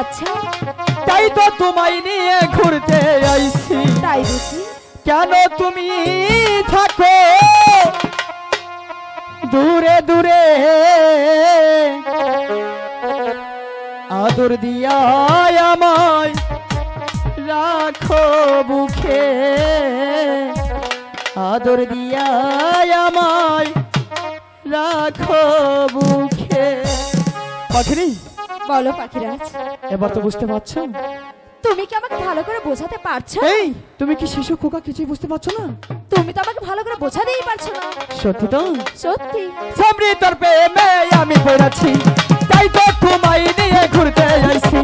আচ্ছা। তাই তো তোমায় নিয়ে ঘুরতে আইছি। তাই বুঝি কেন তুমি থাকো? দূরে দূরে। আদর দিয়া আমায় রাখো বুকে। আদর দিয়া আমায় রাখো বুকে। পাখিরি বলো পাখিরাজ এবার তো বুঝতে পারছ? তুমি কি আমাকে ভালো করে বোঝাতে পারছ? এই তুমি কি শিশু খোকা কিছুই বুঝতে পারছ না? তুমি তো আমাকে ভালো করে বোঝাতেই পারছ না। সত্যি তো? সত্যি। সামনে তোর প্রেমে আমি পড়াচ্ছি তাই তো তোমায় নিয়ে ঘুরতে আইছি।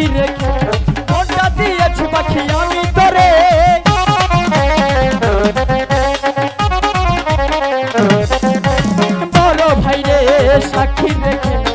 সাক্ষী রেখে মনটা দিয়েছি সাক্ষী রেখে